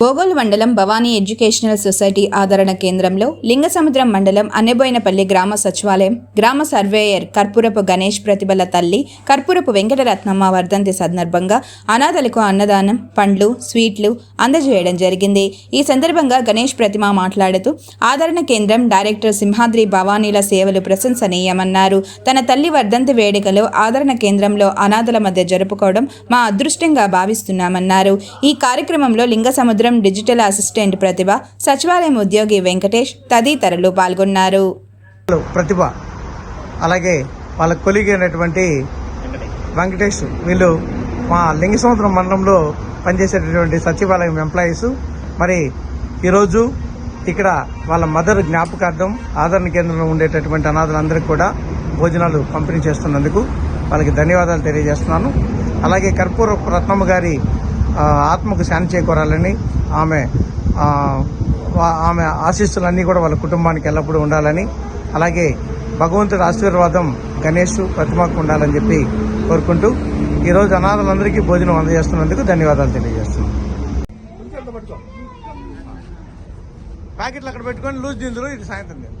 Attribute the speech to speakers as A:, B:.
A: బోగోల్ మండలం Bhavani educational society ఆదరణ కేంద్రంలో లింగసముద్రం మండలం అన్నెబోయినపల్లి గ్రామ సచివాలయం గ్రామ సర్వేయర్ కర్పూరపు గణేష్ ప్రతిభల తల్లి కర్పూరపు వెంకటరత్నమ్మ వర్ధంతి సందర్భంగా అనాథలకు అన్నదానం పండ్లు స్వీట్లు అందజేయడం జరిగింది. ఈ సందర్భంగా గణేష్ ప్రతిమ మాట్లాడుతూ ఆదరణ కేంద్రం డైరెక్టర్ సింహాద్రి భవానీల సేవలు ప్రశంసనీయమన్నారు. తన తల్లి వర్ధంతి వేడుకలో ఆదరణ కేంద్రంలో అనాథల మధ్య జరుపుకోవడం మా అదృష్టంగా భావిస్తున్నామన్నారు. ఈ కార్యక్రమంలో లింగసముద్రం డిజిటల్ అసిస్టెంట్ ప్రతిభ సచివాలయం ఉద్యోగి వెంకటేష్ తదితరులు పాల్గొన్నారు.
B: ప్రతిభ. అలాగే వాళ్ళ కొలిగి అయినటువంటి వెంకటేష్ వీళ్ళు మా లింగ సముద్రం మండలంలో పనిచేసేటటువంటి సచివాలయం ఎంప్లాయీస్. మరి ఈరోజు ఇక్కడ వాళ్ళ మదర్ జ్ఞాపకార్థం ఆదరణ కేంద్రంలో ఉండేటటువంటి అనాథలందరికీ కూడా భోజనాలు పంపిణీ చేస్తున్నందుకు వాళ్ళకి ధన్యవాదాలు తెలియజేస్తున్నాను. అలాగే కర్పూర రత్నమ్మ గారి ఆత్మకు శాంతి చేకూరాలని ఆమె ఆమె ఆశీస్సులన్నీ కూడా వాళ్ళ కుటుంబానికి ఎల్లప్పుడూ ఉండాలని అలాగే భగవంతుడి ఆశీర్వాదం గణేష్ ప్రతిమకు ఉండాలని చెప్పి కోరుకుంటూ ఈరోజు అనాథలందరికీ భోజనం అందజేస్తున్నందుకు ధన్యవాదాలు తెలియజేస్తున్నాం ప్యాకెట్లు అక్కడ పెట్టుకొని లూజ్ దిందులు ఇది సాయంత్రం తిందాం.